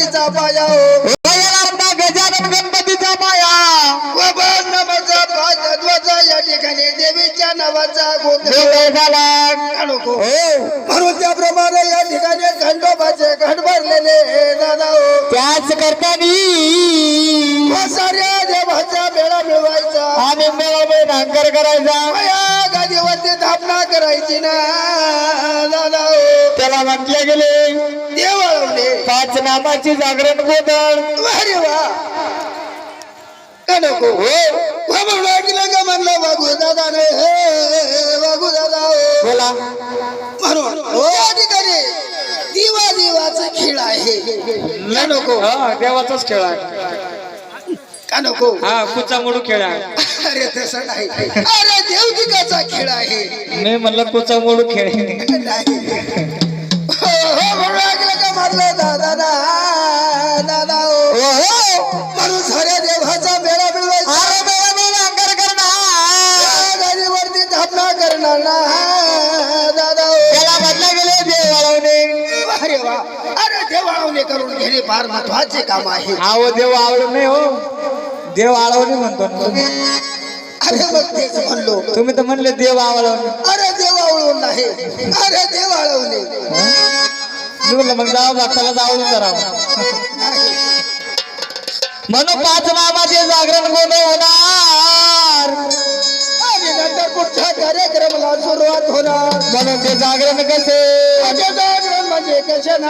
गणपतीचा पाया गजानन गणपतीचा पाया. नामाचा ध्वजा या ठिकाणी देवीच्या नावाचा गोंधळ. वेगळे झाला. नको? हो. म्हणून त्याप्रमाणे या ठिकाणी खंडोबाचे घट भरलेले दादा त्याच करतानी साऱ्या देवाचा मेळा मिळवायचा. आम्ही मेळावे नांगर करायचा. या गादीवरती स्थापना करायची ना दादा त्याला म्हटले गेले. देवळवले पाच नामाची जागरण गोंधळ. अरे वा. का नको? हो. म्हणून ऐकलं का म्हणलं? वागू दादा रे. हे वागू दादा हो. बोला. म्हणून या ठिकाणी दिवा दिवाचा खेळ आहे. का नको? हा देवाचाच खेळ आहे. का नको? हा कुचा मोडू खेळ आहे. अरे तसं नाही. अरे देवदिकाचा खेळ आहे. मी म्हणलं कुचा मोडू खेळ आहे. नाही. वाळवणे अरे करून घेणे फार महत्त्वाचे काम आहे. आहो देव आवडून नाही हो. देव आळवणे म्हणतो ना तुम्ही. अरे मग तेच म्हणलो. तुम्ही तर म्हणले देव आवळवणे अरे देवाळवून नाही. अरे देवाळवणे मी म्हणलं मग जावं भक्ताला जावळून करा म्हणून पाच नामाचे जागरण गोंधळ होणार? पुढच्या कार्यक्रमाला सुरुवात होणार. म्हणून ते जागरण कसे? ದರ್ಶನ